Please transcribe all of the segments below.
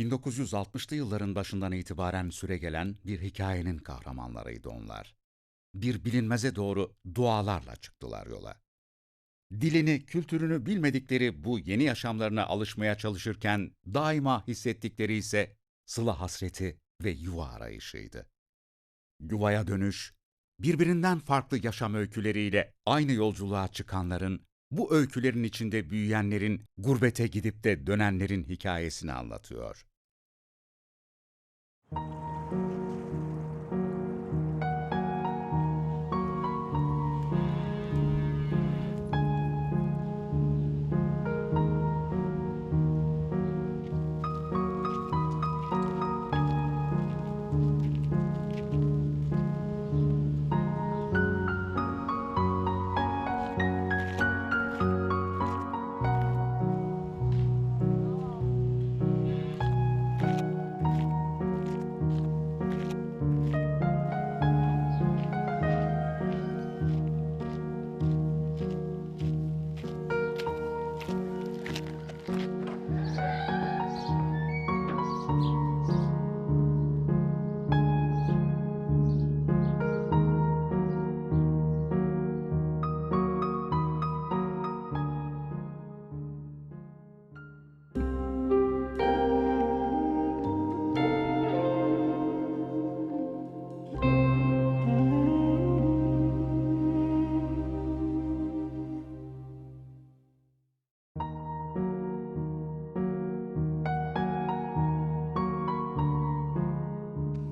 1960'lı yılların başından itibaren süregelen bir hikayenin kahramanlarıydı onlar. Bir bilinmeze doğru dualarla çıktılar yola. Dilini, kültürünü bilmedikleri bu yeni yaşamlarına alışmaya çalışırken daima hissettikleri ise sıla hasreti ve yuva arayışıydı. Yuvaya dönüş, birbirinden farklı yaşam öyküleriyle aynı yolculuğa çıkanların, bu öykülerin içinde büyüyenlerin, gurbete gidip de dönenlerin hikayesini anlatıyor. you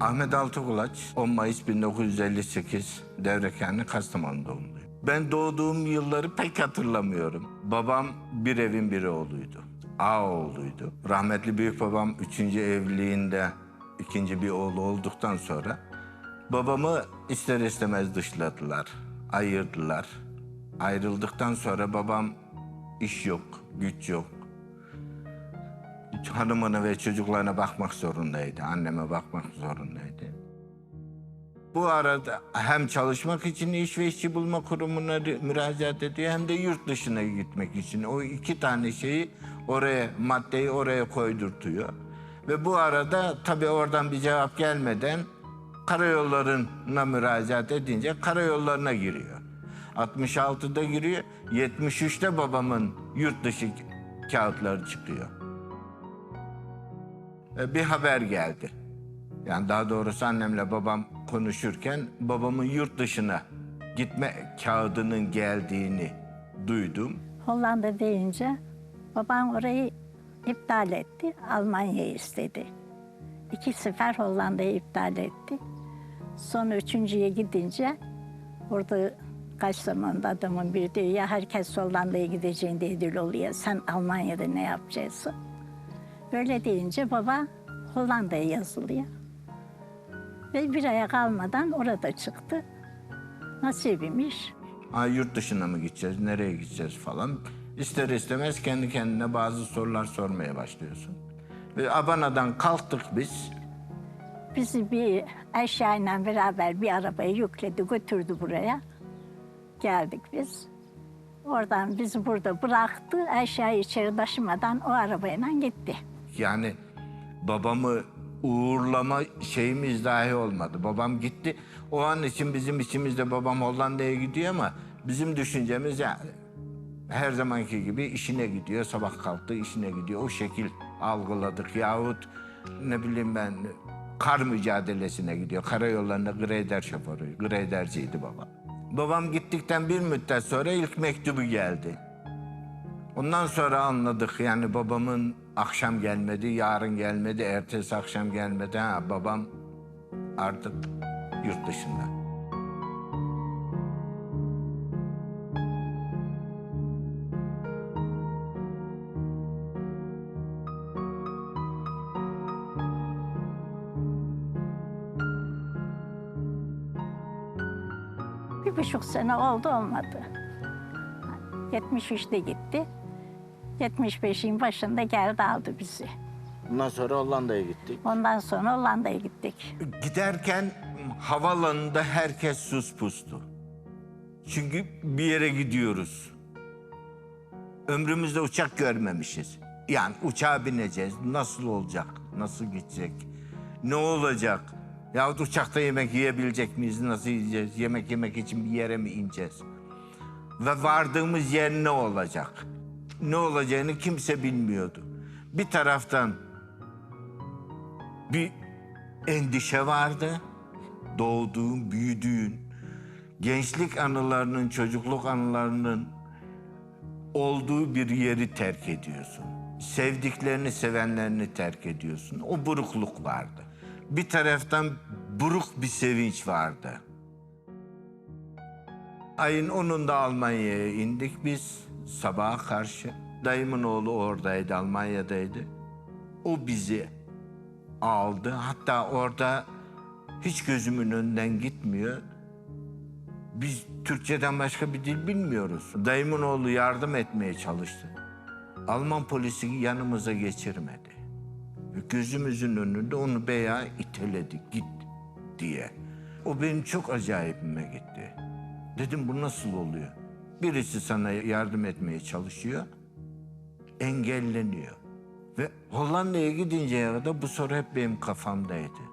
Ahmet Altıkulaç 10 Mayıs 1958 Devrekenli Kastamonu doğumluyum. Ben doğduğum yılları pek hatırlamıyorum. Babam bir evin bir oğluydu. Ağoğluydu. Rahmetli büyük babam 3. evliliğinde ikinci bir oğlu olduktan sonra babamı ister istemez dışladılar, ayırdılar. Ayrıldıktan sonra babam iş yok, güç yok, hanımına ve çocuklarına bakmak zorundaydı. Anneme bakmak zorundaydı. Bu arada hem çalışmak için iş ve işçi bulma kurumuna müracaat ediyor hem de yurt dışına gitmek için. O iki tane şeyi oraya, maddeyi oraya koydurtuyor. Ve bu arada tabii oradan bir cevap gelmeden karayollarına müracaat edince karayollarına giriyor. 66'da giriyor, 73'te babamın yurt dışı kağıtları çıkıyor. E, bir haber geldi. Yani daha doğrusu annemle babam konuşurken babamın yurt dışına gitme kağıdının geldiğini duydum. Hollanda deyince babam orayı iptal etti. Almanya'yı istedi. İki sefer Hollanda'yı iptal etti. Sonra üçüncüye gidince orada kaç zamanda adamın biri diyor ya herkes Hollanda'ya gideceğinde ödül oluyor. Sen Almanya'da ne yapacaksın? Böyle deyince baba Hollanda'ya yazılıyor. Ve bir aya kalmadan orada çıktı. Nasibiymiş. Ha, yurt dışına mı gideceğiz, nereye gideceğiz falan. İster istemez kendi kendine bazı sorular sormaya başlıyorsun. Ve Abana'dan kalktık biz. Bizi bir eşyayla beraber bir arabaya yükledi, götürdü buraya. Geldik biz. Oradan bizi burada bıraktı, eşyayı içeri taşımadan o arabayla gitti. Yani babamı uğurlama şeyimiz dahi olmadı. Babam gitti. O an için bizim içimizde babam Hollanda'ya gidiyor ama bizim düşüncemiz yani her zamanki gibi işine gidiyor. Sabah kalktı işine gidiyor. O şekil algıladık. Yahut ne bileyim ben kar mücadelesine gidiyor. Karayollarında grader şoförü, graderciydi baba. Babam gittikten bir müddet sonra ilk mektubu geldi. Ondan sonra anladık yani babamın akşam gelmedi, yarın gelmedi, ertesi akşam gelmedi. Ha, babam artık yurt dışında. Bir buçuk sene oldu olmadı. 73'te gitti. 75'in başında geldi aldı bizi. Bundan sonra Hollanda'ya gittik. Ondan sonra Hollanda'ya gittik. Giderken havalanında herkes sus pustu. Çünkü bir yere gidiyoruz. Ömrümüzde uçak görmemişiz. Yani uçağa bineceğiz. Nasıl olacak? Nasıl gidecek? Ne olacak? Yahut uçakta yemek yiyebilecek miyiz? Nasıl yiyeceğiz? Yemek yemek için bir yere mi ineceğiz? Ve vardığımız yer ne olacak? Ne olacağını kimse bilmiyordu. Bir taraftan bir endişe vardı. Doğduğun, büyüdüğün, gençlik anılarının, çocukluk anılarının olduğu bir yeri terk ediyorsun. Sevdiklerini, sevenlerini terk ediyorsun. O burukluk vardı. Bir taraftan buruk bir sevinç vardı. Ayın 10'unda Almanya'ya indik biz sabaha karşı. Dayımın oğlu oradaydı, Almanya'daydı. O bizi aldı. Hatta orada hiç gözümün önünden gitmiyor. Biz Türkçeden başka bir dil bilmiyoruz. Dayımın oğlu yardım etmeye çalıştı. Alman polisi yanımıza geçirmedi. Gözümüzün önünde onu beya iteledi git diye. O benim çok acayipime gitti. Dedim bu nasıl oluyor? Birisi sana yardım etmeye çalışıyor, engelleniyor. Ve Hollanda'ya gidinceye kadar bu soru hep benim kafamdaydı.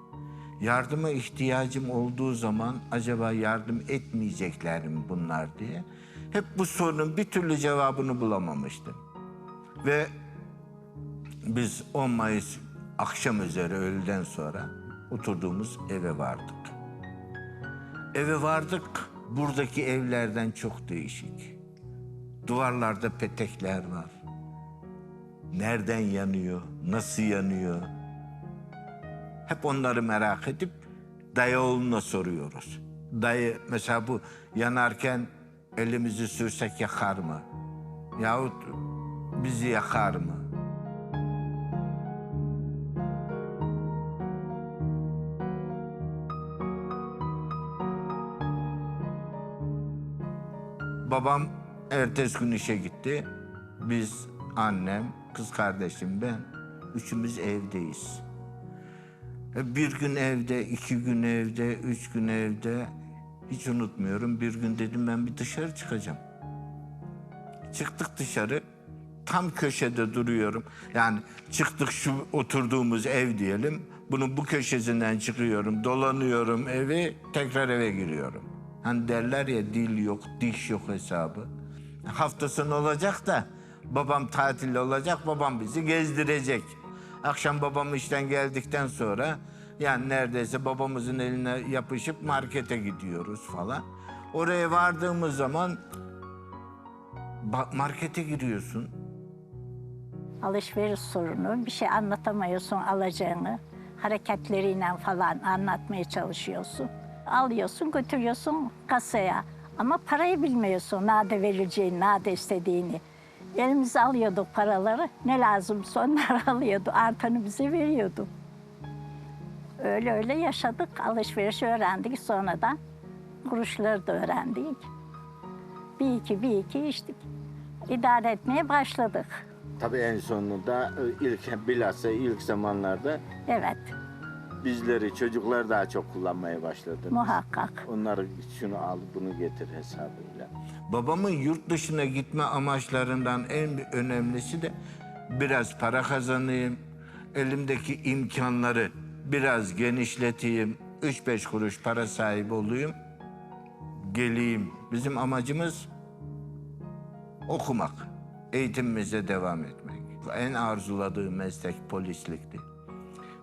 Yardıma ihtiyacım olduğu zaman acaba yardım etmeyecekler mi bunlar diye. Hep bu sorunun bir türlü cevabını bulamamıştım. Ve biz 10 Mayıs akşam üzeri öğleden sonra oturduğumuz eve vardık. Eve vardık. Buradaki evlerden çok değişik. Duvarlarda petekler var. Nereden yanıyor? Nasıl yanıyor? Hep onları merak edip dayı oğluna soruyoruz. Dayı mesela bu yanarken elimizi sürsek yakar mı? Yahut bizi yakar mı? Babam ertesi gün işe gitti. Biz, annem, kız kardeşim, ben üçümüz evdeyiz. E, Bir gün evde, iki gün evde, üç gün evde. Hiç unutmuyorum. Bir gün dedim ben bir dışarı çıkacağım. Çıktık dışarı. Tam köşede duruyorum. Yani çıktık şu oturduğumuz ev diyelim. Bunun bu köşesinden çıkıyorum, dolanıyorum evi, tekrar eve giriyorum. Hani derler ya dil yok, diş yok hesabı. Hafta sonu olacak da babam tatilde olacak, babam bizi gezdirecek. Akşam babam işten geldikten sonra yani neredeyse babamızın eline yapışıp markete gidiyoruz falan. Oraya vardığımız zaman markete giriyorsun. Alışveriş sorunu, bir şey anlatamıyorsun alacağını. Hareketleriyle falan anlatmaya çalışıyorsun. Alıyorsun, götürüyorsun kasaya. Ama parayı bilmiyorsun, nerede verileceğini, nerede istediğini. Elimize alıyorduk paraları, ne lazımsa onları alıyordu, artanı bize veriyordu. Öyle öyle yaşadık, alışverişi öğrendik sonradan. Kuruşları da öğrendik. Bir iki, bir iki içtik. İdare etmeye başladık. Tabii en sonunda e, ilk bilhassa ilk zamanlarda Evet, bizleri çocuklar daha çok kullanmaya başladı. muhakkak. Onlar şunu al bunu getir hesabıyla. Babamın yurt dışına gitme amaçlarından en önemlisi de biraz para kazanayım, elimdeki imkanları biraz genişleteyim, 3-5 kuruş para sahibi olayım, geleyim. Bizim amacımız okumak, eğitimimize devam etmek. En arzuladığım meslek polislikti.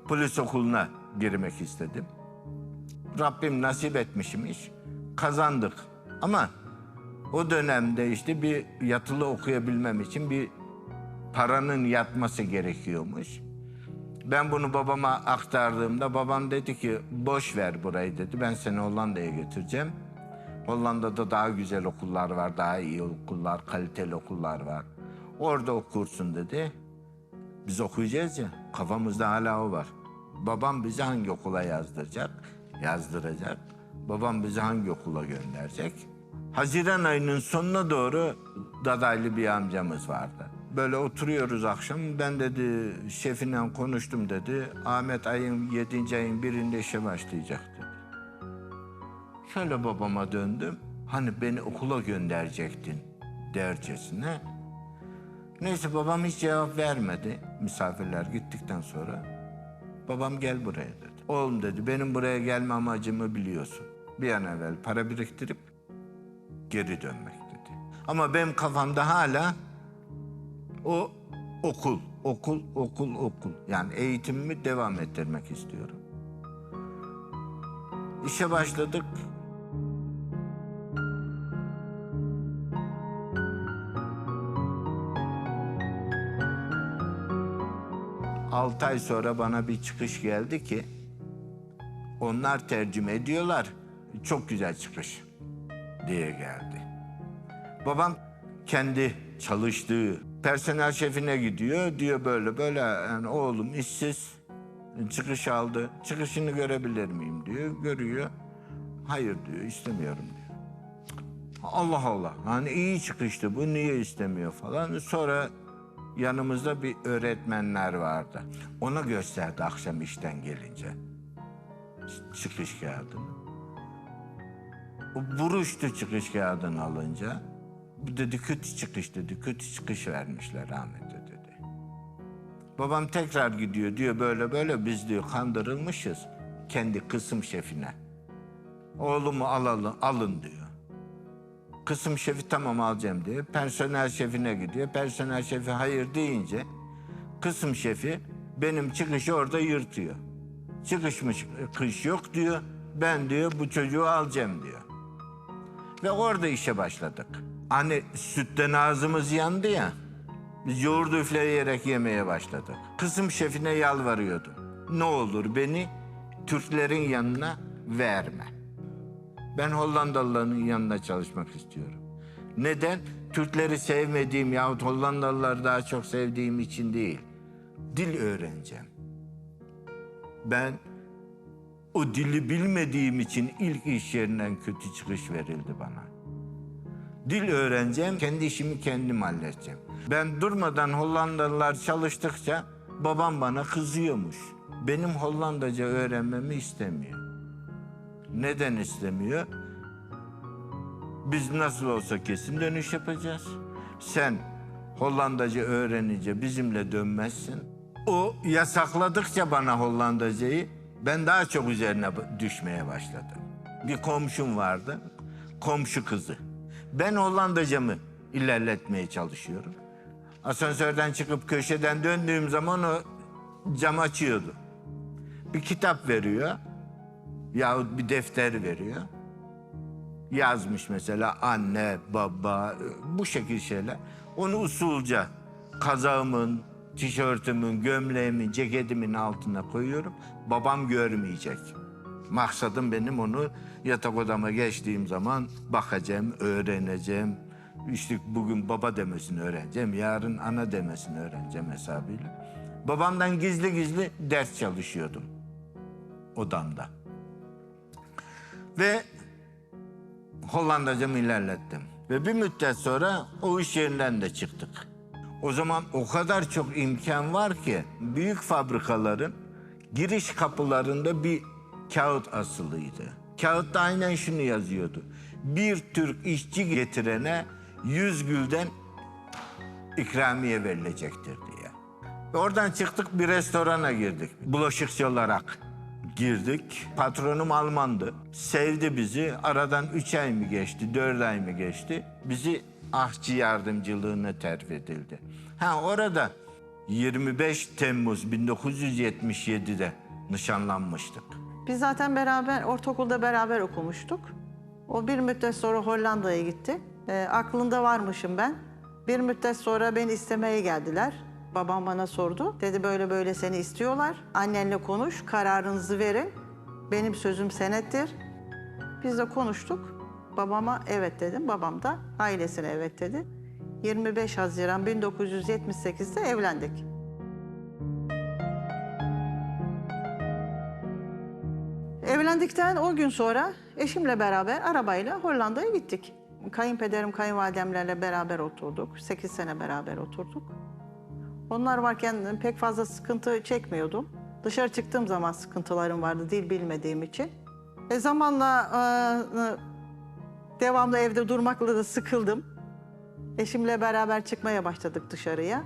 Polis okuluna girmek istedim. Rabbim nasip etmişmiş. Kazandık. Ama o dönemde işte bir yatılı okuyabilmem için bir paranın yatması gerekiyormuş. Ben bunu babama aktardığımda babam dedi ki boş ver burayı dedi. Ben seni Hollanda'ya götüreceğim. Hollanda'da daha güzel okullar var, daha iyi okullar, kaliteli okullar var. Orada okursun dedi. Biz okuyacağız ya, kafamızda hala o var. Babam bizi hangi okula yazdıracak? Yazdıracak. Babam bizi hangi okula gönderecek? Haziran ayının sonuna doğru dadaylı bir amcamız vardı. Böyle oturuyoruz akşam. Ben dedi şefinden konuştum dedi. Ahmet ayın yedinci ayın birinde işe başlayacak dedi. Şöyle babama döndüm. Hani beni okula gönderecektin dercesine. Neyse babam hiç cevap vermedi misafirler gittikten sonra. Babam gel buraya dedi. Oğlum dedi benim buraya gelme amacımı biliyorsun. Bir an evvel para biriktirip geri dönmek dedi. Ama benim kafamda hala o okul, okul, okul, okul. Yani eğitimimi devam ettirmek istiyorum. İşe başladık. Altı ay sonra bana bir çıkış geldi ki onlar tercüme ediyorlar. Çok güzel çıkış diye geldi. Babam kendi çalıştığı personel şefine gidiyor. Diyor böyle böyle yani oğlum işsiz çıkış aldı. Çıkışını görebilir miyim diyor. Görüyor. Hayır diyor istemiyorum diyor. Allah Allah. Hani iyi çıkıştı bu niye istemiyor falan. Sonra yanımızda bir öğretmenler vardı. Ona gösterdi akşam işten gelince. Çıkış kağıdını. O buruştu çıkış kağıdını alınca. Dedi kötü çıkış dedi. Kötü çıkış vermişler rahmetli dedi. Babam tekrar gidiyor diyor böyle böyle biz diyor kandırılmışız kendi kısım şefine. Oğlumu alalım, alın diyor. Kısım şefi tamam alacağım diyor. Personel şefine gidiyor. Personel şefi hayır deyince kısım şefi benim çıkışı orada yırtıyor. Çıkışmış kış yok diyor. Ben diyor bu çocuğu alacağım diyor. Ve orada işe başladık. Hani sütten ağzımız yandı ya. Biz yoğurdu üfleyerek yemeye başladık. Kısım şefine yalvarıyordum. Ne olur beni Türklerin yanına verme. Ben Hollandalıların yanında çalışmak istiyorum. Neden? Türkleri sevmediğim yahut Hollandalıları daha çok sevdiğim için değil. Dil öğreneceğim. Ben o dili bilmediğim için ilk iş yerinden kötü çıkış verildi bana. Dil öğreneceğim, kendi işimi kendim halledeceğim. Ben durmadan Hollandalılar çalıştıkça babam bana kızıyormuş. Benim Hollandaca öğrenmemi istemiyor. Neden istemiyor? Biz nasıl olsa kesin dönüş yapacağız. Sen Hollandaca öğrenince bizimle dönmezsin. O yasakladıkça bana Hollandacayı ben daha çok üzerine düşmeye başladım. Bir komşum vardı, komşu kızı. Ben Hollandacamı ilerletmeye çalışıyorum. Asansörden çıkıp köşeden döndüğüm zaman o cam açıyordu. Bir kitap veriyor yahut bir defter veriyor. Yazmış mesela anne, baba, bu şekil şeyler. Onu usulca kazağımın, tişörtümün, gömleğimin, ceketimin altına koyuyorum. Babam görmeyecek. Maksadım benim onu yatak odama geçtiğim zaman bakacağım, öğreneceğim. İşte bugün baba demesini öğreneceğim, yarın ana demesini öğreneceğim hesabıyla. Babamdan gizli gizli ders çalışıyordum odamda. Ve Hollandacamı ilerlettim. Ve bir müddet sonra o iş yerinden de çıktık. O zaman o kadar çok imkan var ki büyük fabrikaların giriş kapılarında bir kağıt asılıydı. Kağıtta aynen şunu yazıyordu. Bir Türk işçi getirene 100 gülden ikramiye verilecektir diye. Oradan çıktık bir restorana girdik. Bulaşıkçı olarak girdik. Patronum Almandı. Sevdi bizi. Aradan üç ay mı geçti, dört ay mı geçti? Bizi ahçı yardımcılığına terfi edildi. Ha orada 25 Temmuz 1977'de nişanlanmıştık. Biz zaten beraber, ortaokulda beraber okumuştuk. O bir müddet sonra Hollanda'ya gitti. E, aklında varmışım ben. Bir müddet sonra beni istemeye geldiler. Babam bana sordu. Dedi böyle böyle seni istiyorlar. Annenle konuş, kararınızı verin. Benim sözüm senettir. Biz de konuştuk. Babama evet dedim. Babam da ailesine evet dedi. 25 Haziran 1978'de evlendik. Evlendikten o gün sonra eşimle beraber arabayla Hollanda'ya gittik. Kayınpederim, kayınvalidemlerle beraber oturduk. 8 sene beraber oturduk. Onlar varken pek fazla sıkıntı çekmiyordum. Dışarı çıktığım zaman sıkıntılarım vardı dil bilmediğim için. E zamanla e, e, devamlı evde durmakla da sıkıldım. Eşimle beraber çıkmaya başladık dışarıya.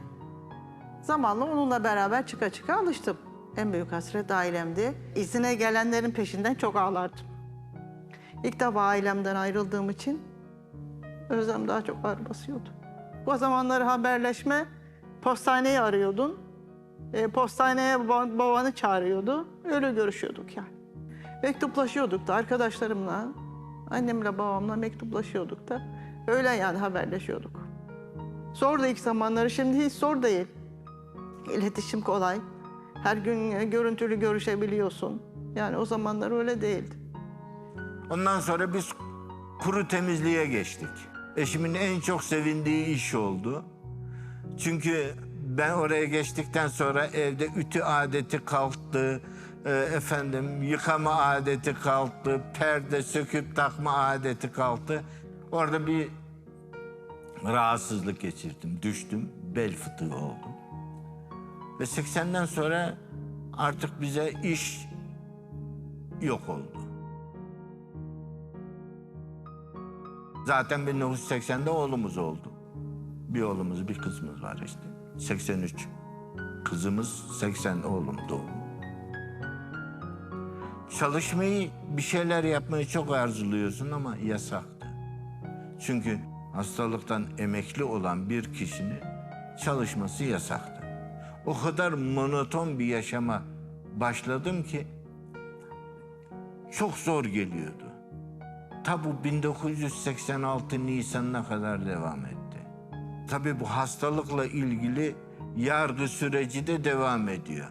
Zamanla onunla beraber çıka çıka alıştım. En büyük hasret ailemdi. İzine gelenlerin peşinden çok ağlardım. İlk defa ailemden ayrıldığım için özlem daha çok ağır basıyordu. O zamanlar haberleşme postaneyi arıyordun. E, postaneye baba- babanı çağırıyordu. Öyle görüşüyorduk yani. Mektuplaşıyorduk da arkadaşlarımla, annemle babamla mektuplaşıyorduk da. Öyle yani haberleşiyorduk. Zor da ilk zamanları, şimdi hiç zor değil. İletişim kolay. Her gün e, görüntülü görüşebiliyorsun. Yani o zamanlar öyle değildi. Ondan sonra biz kuru temizliğe geçtik. Eşimin en çok sevindiği iş oldu. Çünkü ben oraya geçtikten sonra evde ütü adeti kalktı. e, efendim yıkama adeti kalktı. Perde söküp takma adeti kalktı. Orada bir rahatsızlık geçirdim. Düştüm. Bel fıtığı oldum. Ve 80'den sonra artık bize iş yok oldu. Zaten 1980'de oğlumuz oldu. Bir oğlumuz, bir kızımız var işte. 83 kızımız, 80 oğlum doğdu. Çalışmayı, bir şeyler yapmayı çok arzuluyorsun ama yasaktı. Çünkü hastalıktan emekli olan bir kişinin çalışması yasaktı. O kadar monoton bir yaşama başladım ki çok zor geliyordu. Ta bu 1986 Nisan'ına kadar devam etti. Tabii bu hastalıkla ilgili yargı süreci de devam ediyor.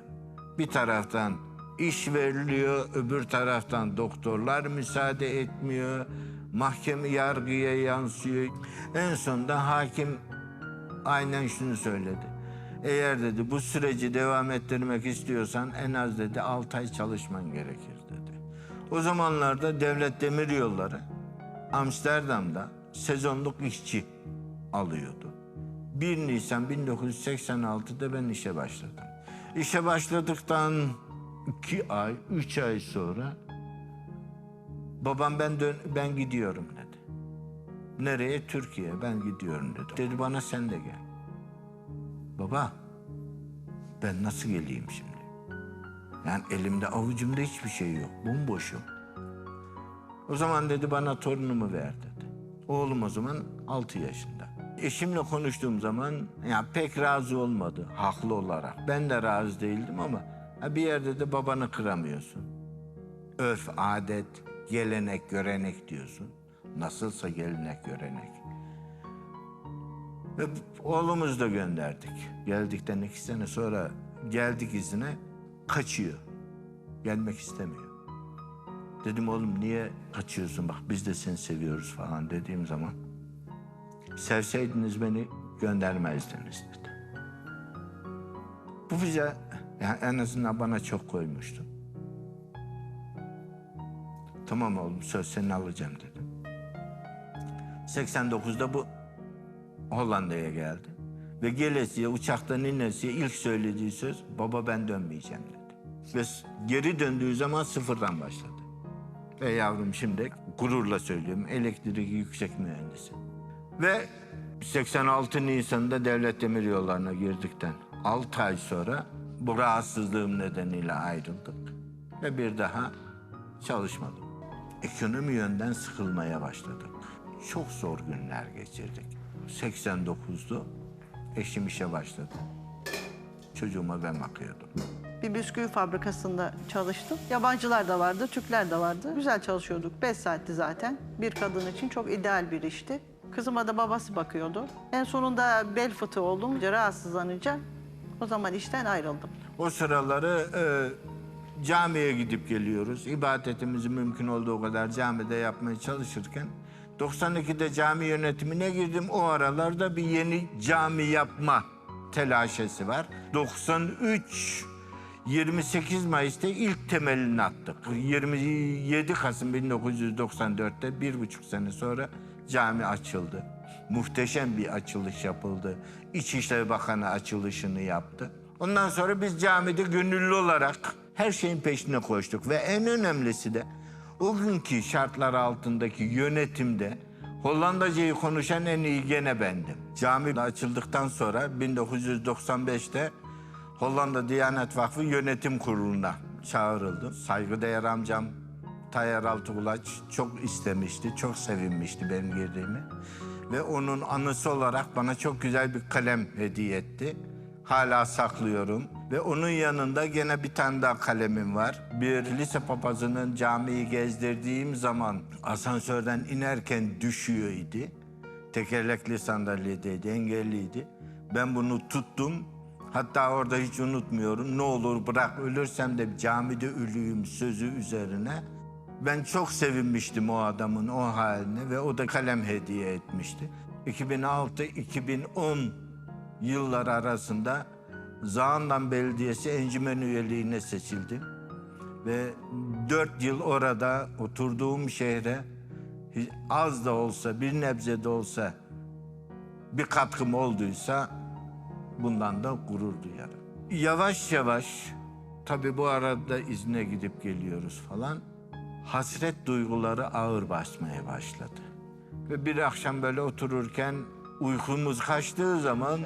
Bir taraftan iş veriliyor, öbür taraftan doktorlar müsaade etmiyor. Mahkeme yargıya yansıyor. En sonunda hakim aynen şunu söyledi. Eğer dedi bu süreci devam ettirmek istiyorsan en az dedi 6 ay çalışman gerekir dedi. O zamanlarda Devlet Demiryolları Amsterdam'da sezonluk işçi alıyordu. 1 Nisan 1986'da ben işe başladım. İşe başladıktan 2 ay, 3 ay sonra babam ben dön ben gidiyorum dedi. Nereye? Türkiye. Ben gidiyorum dedi. Dedi bana sen de gel. Baba ben nasıl geleyim şimdi? Yani elimde avucumda hiçbir şey yok. Bomboşum. O zaman dedi bana torunumu ver dedi. Oğlum o zaman 6 yaşında. Eşimle konuştuğum zaman ya pek razı olmadı haklı olarak. Ben de razı değildim ama bir yerde de babanı kıramıyorsun. Örf, adet, gelenek, görenek diyorsun. Nasılsa gelenek, görenek. Ve oğlumuzu da gönderdik. Geldikten iki sene sonra geldik izine kaçıyor. Gelmek istemiyor. Dedim oğlum niye kaçıyorsun bak biz de seni seviyoruz falan dediğim zaman. Sevseydiniz beni göndermezdiniz dedi. Bu bize yani en azından bana çok koymuştu. Tamam oğlum söz seni alacağım dedim. 89'da bu Hollanda'ya geldi. Ve gelesiye uçaktan inesiye ilk söylediği söz baba ben dönmeyeceğim dedi. Ve geri döndüğü zaman sıfırdan başladı. Ve yavrum şimdi gururla söylüyorum elektrik yüksek mühendisi. Ve 86 Nisan'da devlet demir yollarına girdikten 6 ay sonra bu rahatsızlığım nedeniyle ayrıldık. Ve bir daha çalışmadım. Ekonomi yönden sıkılmaya başladık. Çok zor günler geçirdik. 89'du eşim işe başladı. Çocuğuma ben bakıyordum. Bir bisküvi fabrikasında çalıştım. Yabancılar da vardı, Türkler de vardı. Güzel çalışıyorduk. 5 saatti zaten. Bir kadın için çok ideal bir işti. Kızıma da babası bakıyordu. En sonunda bel fıtığı oldum. Rahatsızlanınca o zaman işten ayrıldım. O sıraları e, camiye gidip geliyoruz. İbadetimizi mümkün olduğu kadar camide yapmaya çalışırken 92'de cami yönetimine girdim. O aralarda bir yeni cami yapma telaşesi var. 93 28 Mayıs'ta ilk temelini attık. 27 Kasım 1994'te bir buçuk sene sonra cami açıldı. Muhteşem bir açılış yapıldı. İçişleri Bakanı açılışını yaptı. Ondan sonra biz camide gönüllü olarak her şeyin peşine koştuk. Ve en önemlisi de o günkü şartlar altındaki yönetimde Hollandacayı konuşan en iyi gene bendim. Cami açıldıktan sonra 1995'te Hollanda Diyanet Vakfı Yönetim Kurulu'na çağrıldım. Saygıdeğer amcam Tayyar Altıkulaç çok istemişti, çok sevinmişti benim girdiğimi. Ve onun anısı olarak bana çok güzel bir kalem hediye etti. Hala saklıyorum. Ve onun yanında gene bir tane daha kalemim var. Bir lise papazının camiyi gezdirdiğim zaman asansörden inerken düşüyor idi. Tekerlekli sandalyedeydi, engelliydi. Ben bunu tuttum. Hatta orada hiç unutmuyorum. Ne olur bırak ölürsem de camide ölüyüm sözü üzerine. Ben çok sevinmiştim o adamın o haline ve o da kalem hediye etmişti. 2006-2010 yıllar arasında Zağandan Belediyesi encümen üyeliğine seçildim. Ve dört yıl orada oturduğum şehre az da olsa bir nebze de olsa bir katkım olduysa bundan da gurur duyarım. Yavaş yavaş tabii bu arada izne gidip geliyoruz falan. Hasret duyguları ağır basmaya başladı. Ve bir akşam böyle otururken uykumuz kaçtığı zaman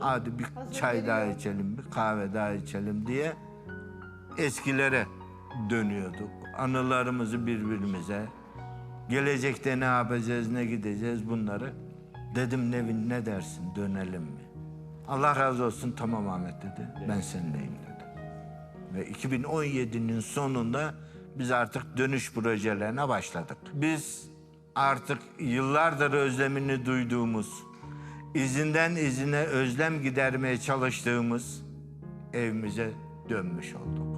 hadi bir çay daha içelim, bir kahve daha içelim diye eskilere dönüyorduk. Anılarımızı birbirimize, gelecekte ne yapacağız, ne gideceğiz bunları. Dedim Nevin ne dersin, dönelim mi? Allah razı olsun tamam Ahmet dedi. Ben seninleyim dedi. Ve 2017'nin sonunda biz artık dönüş projelerine başladık. Biz artık yıllardır özlemini duyduğumuz, izinden izine özlem gidermeye çalıştığımız evimize dönmüş olduk.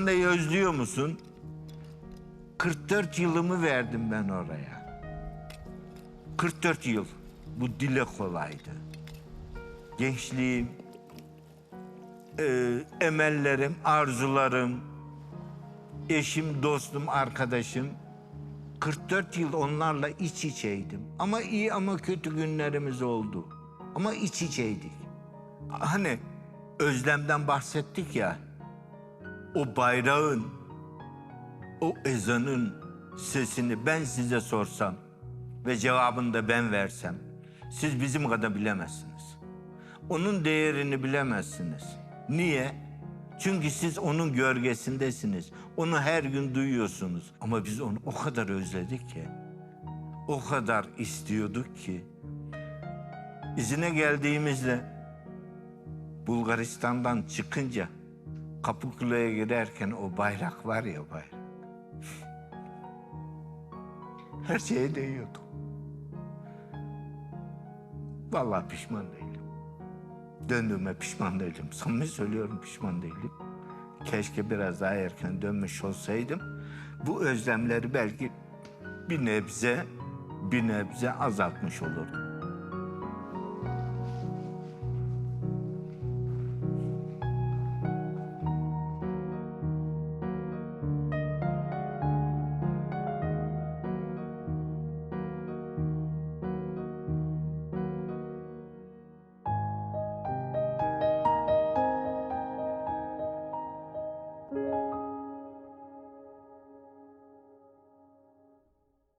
Hollanda'yı özlüyor musun? 44 yılımı verdim ben oraya. 44 yıl. Bu dile kolaydı. Gençliğim, e, emellerim, arzularım, eşim, dostum, arkadaşım. 44 yıl onlarla iç içeydim. Ama iyi ama kötü günlerimiz oldu. Ama iç içeydik. Hani özlemden bahsettik ya. O bayrağın, o ezanın sesini ben size sorsam ve cevabını da ben versem, siz bizim kadar bilemezsiniz. Onun değerini bilemezsiniz. Niye? Çünkü siz onun gölgesindesiniz. Onu her gün duyuyorsunuz. Ama biz onu o kadar özledik ki, o kadar istiyorduk ki, izine geldiğimizde Bulgaristan'dan çıkınca Kapıkule'ye giderken o bayrak var ya bayrak. Her şeye değiyordum. Vallahi pişman değilim. Döndüğüme pişman değilim. Samimi söylüyorum pişman değilim. Keşke biraz daha erken dönmüş olsaydım. Bu özlemleri belki bir nebze, bir nebze azaltmış olurdum.